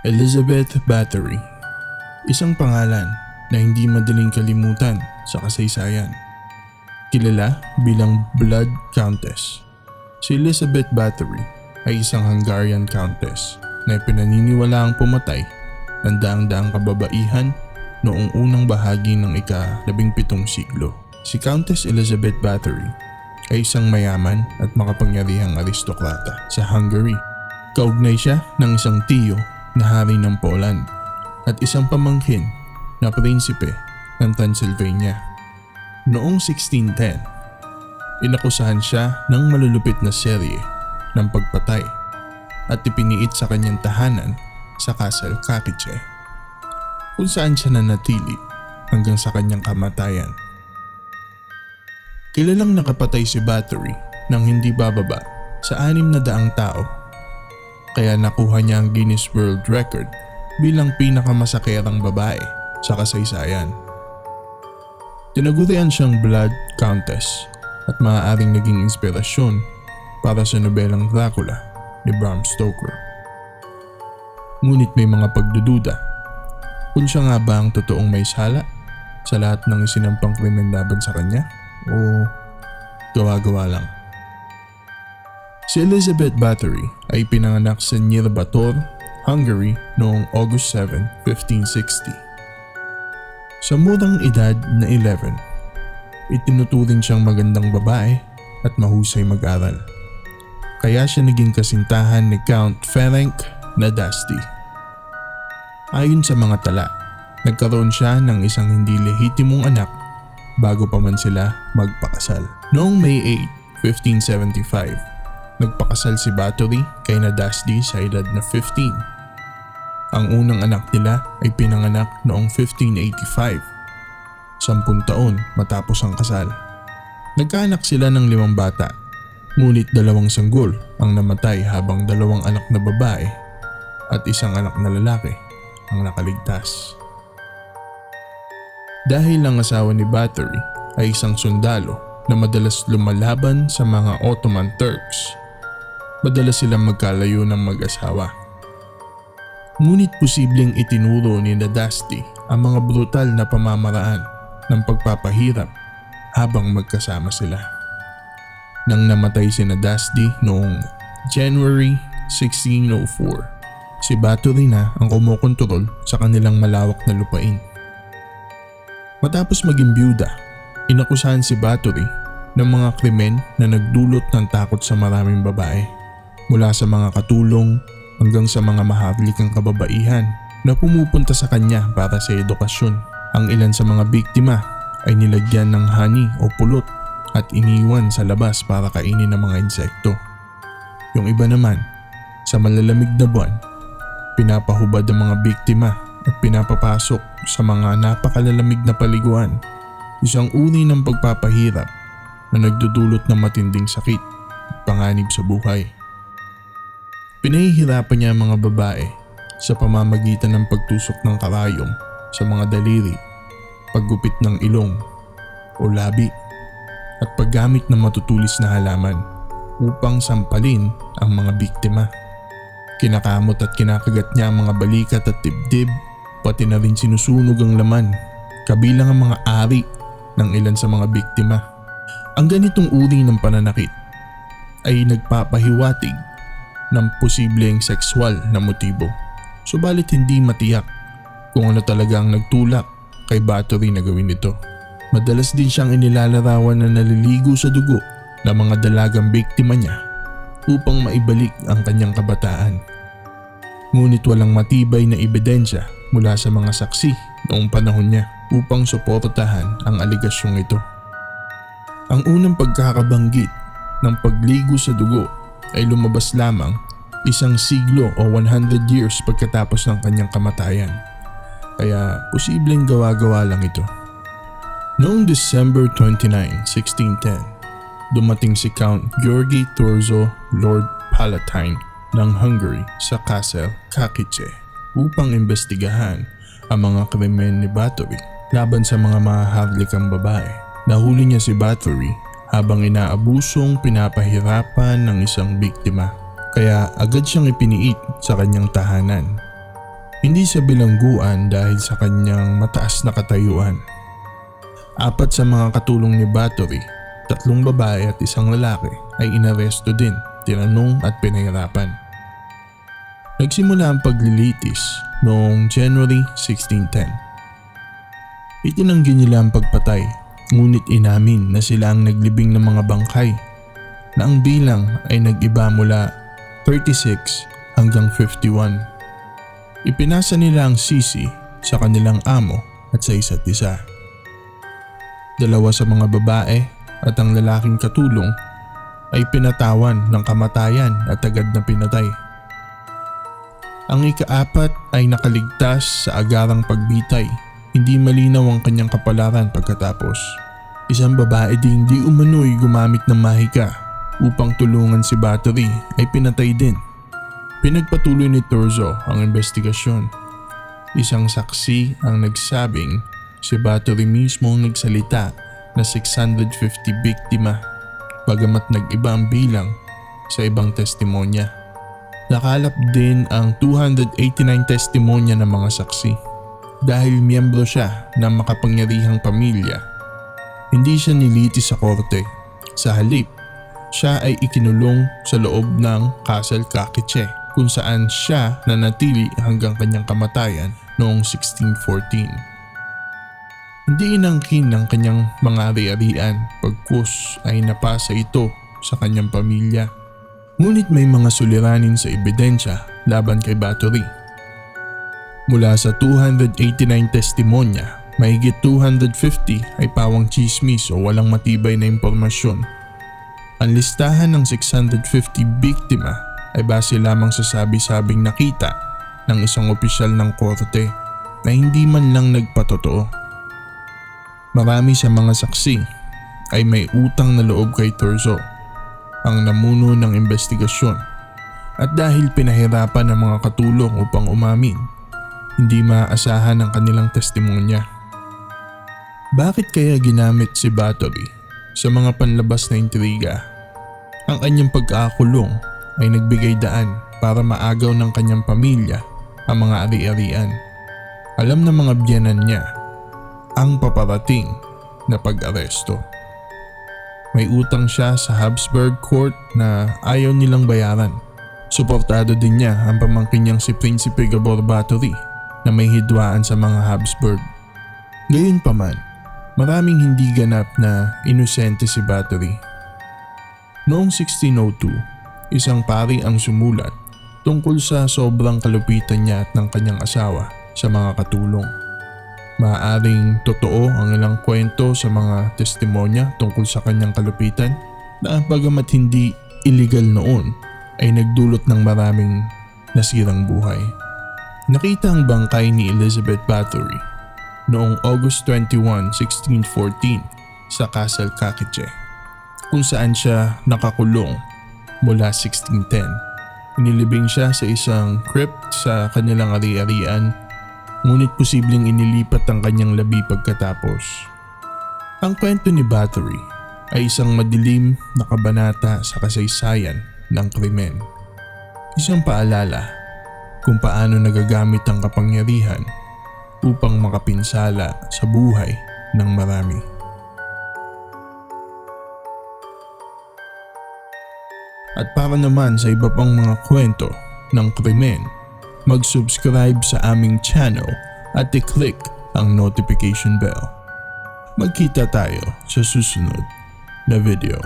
Elizabeth Battery Isang pangalan na hindi madaling kalimutan sa kasaysayan. Kilala bilang Blood Countess. Si Elizabeth Battery ay isang Hungarian countess na pinaniniwalaang pumatay ng daang-daang kababaihan noong unang bahagi ng ika-17 siglo. Si Countess Elizabeth Battery ay isang mayaman at makapangyarihang aristokrata sa Hungary. Kaugnay siya ng isang tiyo na hari ng Poland at isang pamangkin na prinsipe ng Transylvania. Noong 1610, inakusahan siya ng malulupit na serye ng pagpatay at ipiniit sa kanyang tahanan sa Castle Kakiche kung saan siya nanatili hanggang sa kanyang kamatayan. Kilalang nakapatay si Battery ng hindi bababa sa anim na daang tao kaya nakuha niya ang Guinness World Record bilang pinakamasakerang babae sa kasaysayan. Tinagurian siyang Blood Countess at maaaring naging inspirasyon para sa nobelang Dracula ni Bram Stoker. Ngunit may mga pagdududa kung siya nga ba ang totoong may sala sa lahat ng isinampang krimen laban sa kanya o gawa-gawa lang. Si Elizabeth Bathory ay pinanganak sa Nyírbátor, Hungary noong August 7, 1560. Sa murang edad na 11, itinuturing siyang magandang babae at mahusay mag-aral. Kaya siya naging kasintahan ni Count Ferenc Nadasti. Ayon sa mga tala, nagkaroon siya ng isang hindi lehitimong anak bago pa man sila magpakasal. Noong May 8, 1575, nagpakasal si Bathory kay Nadasti sa edad na 15. Ang unang anak nila ay pinanganak noong 1585, sampung taon matapos ang kasal. Nagkaanak sila ng limang bata, ngunit dalawang sanggol ang namatay habang dalawang anak na babae at isang anak na lalaki ang nakaligtas. Dahil ang asawa ni Bathory ay isang sundalo na madalas lumalaban sa mga Ottoman Turks, madalas silang magkalayo ng mag-asawa. Ngunit posibleng itinuro ni Nadasti ang mga brutal na pamamaraan ng pagpapahirap habang magkasama sila. Nang namatay si Nadasti noong January 1604, si Bathory na ang kumukontrol sa kanilang malawak na lupain. Matapos maging byuda, inakusahan si Bathory ng mga krimen na nagdulot ng takot sa maraming babae. Mula sa mga katulong hanggang sa mga maharlikang kababaihan na pumupunta sa kanya para sa edukasyon. Ang ilan sa mga biktima ay nilagyan ng honey o pulot at iniwan sa labas para kainin ng mga insekto. Yung iba naman, sa malalamig na buwan, pinapahubad ang mga biktima at pinapapasok sa mga napakalalamig na paliguan. Isang uri ng pagpapahirap na nagdudulot ng matinding sakit at panganib sa buhay. Pinahihirapan niya ang mga babae sa pamamagitan ng pagtusok ng karayom sa mga daliri, paggupit ng ilong o labi at paggamit ng matutulis na halaman upang sampalin ang mga biktima. Kinakamot at kinakagat niya ang mga balikat at dibdib pati na rin sinusunog ang laman kabilang ang mga ari ng ilan sa mga biktima. Ang ganitong uri ng pananakit ay nagpapahiwatig ng posibleng sexual na motibo. Subalit hindi matiyak kung ano talaga ang nagtulak kay Bathory na gawin ito. Madalas din siyang inilalarawan na naliligo sa dugo ng mga dalagang biktima niya upang maibalik ang kanyang kabataan. Ngunit walang matibay na ebidensya mula sa mga saksi noong panahon niya upang suportahan ang aligasyong ito. Ang unang pagkakabanggit ng pagligo sa dugo ay lumabas lamang isang siglo o 100 years pagkatapos ng kanyang kamatayan. Kaya posibleng gawa-gawa lang ito. Noong December 29, 1610, dumating si Count Georgi Torzo Lord Palatine ng Hungary sa Castle Kakiche upang imbestigahan ang mga krimen ni Bathory laban sa mga mahaharlikang babae. Nahuli niya si Bathory habang inaabusong pinapahirapan ng isang biktima kaya agad siyang ipiniit sa kanyang tahanan. Hindi siya bilangguan dahil sa kanyang mataas na katayuan. Apat sa mga katulong ni Battery, tatlong babae at isang lalaki ay inaresto din, tinanong at pinahirapan. Nagsimula ang paglilitis noong January 1610. Itinanggi nila ang pagpatay ngunit inamin na sila ang naglibing ng mga bangkay na ang bilang ay nag-iba mula 36 hanggang 51. Ipinasa nila ang sisi sa kanilang amo at sa isa't isa. Dalawa sa mga babae at ang lalaking katulong ay pinatawan ng kamatayan at agad na pinatay. Ang ikaapat ay nakaligtas sa agarang pagbitay. Hindi malinaw ang kanyang kapalaran pagkatapos. Isang babae ding di umano'y gumamit ng mahika upang tulungan si Battery ay pinatay din. Pinagpatuloy ni Torzo ang investigasyon. Isang saksi ang nagsabing si Battery mismo ang nagsalita na 650 biktima bagamat nag-iba ang bilang sa ibang testimonya. Nakalap din ang 289 testimonya ng mga saksi. Dahil miyembro siya ng makapangyarihang pamilya, hindi siya niliti sa korte. Sa halip, siya ay ikinulong sa loob ng Castle Kakiche kung saan siya nanatili hanggang kanyang kamatayan noong 1614. Hindi inangkin ng kanyang mga ari-arian pagkus ay napasa ito sa kanyang pamilya. Ngunit may mga suliranin sa ebidensya laban kay Bathory. Mula sa 289 testimonya, mahigit 250 ay pawang chismis o walang matibay na impormasyon. Ang listahan ng 650 biktima ay base lamang sa sabi-sabing nakita ng isang opisyal ng korte na hindi man lang nagpatotoo. Marami sa mga saksi ay may utang na loob kay Torzo, ang namuno ng investigasyon. At dahil pinahirapan ng mga katulong upang umamin, hindi maaasahan ang kanilang testimonya. Bakit kaya ginamit si Battery sa mga panlabas na intriga? Ang kanyang pagkakakulong ay nagbigay daan para maagaw ng kanyang pamilya ang mga ari-arian. Alam ng mga biyanan niya ang paparating na pag-aresto. May utang siya sa Habsburg Court na ayaw nilang bayaran. Suportado din niya ang pamangkin niyang si Prinsipe Gabor Bathory na may hidwaan sa mga Habsburg. Gayunpaman, maraming hindi ganap na inosente si Bathory. Noong 1602, isang pari ang sumulat tungkol sa sobrang kalupitan niya at ng kanyang asawa sa mga katulong. Maaaring totoo ang ilang kwento sa mga testimonya tungkol sa kanyang kalupitan na bagamat hindi illegal noon ay nagdulot ng maraming nasirang buhay. Nakita ang bangkay ni Elizabeth Bathory noong August 21, 1614 sa Castle Kakiche kung saan siya nakakulong mula 1610. Inilibing siya sa isang crypt sa kanilang ari-arian ngunit posibleng inilipat ang kanyang labi pagkatapos. Ang kwento ni Bathory ay isang madilim na kabanata sa kasaysayan ng krimen. Isang paalala kung paano nagagamit ang kapangyarihan upang makapinsala sa buhay ng marami. At para naman sa iba pang mga kwento ng krimen, mag-subscribe sa aming channel at i-click ang notification bell. Magkita tayo sa susunod na video.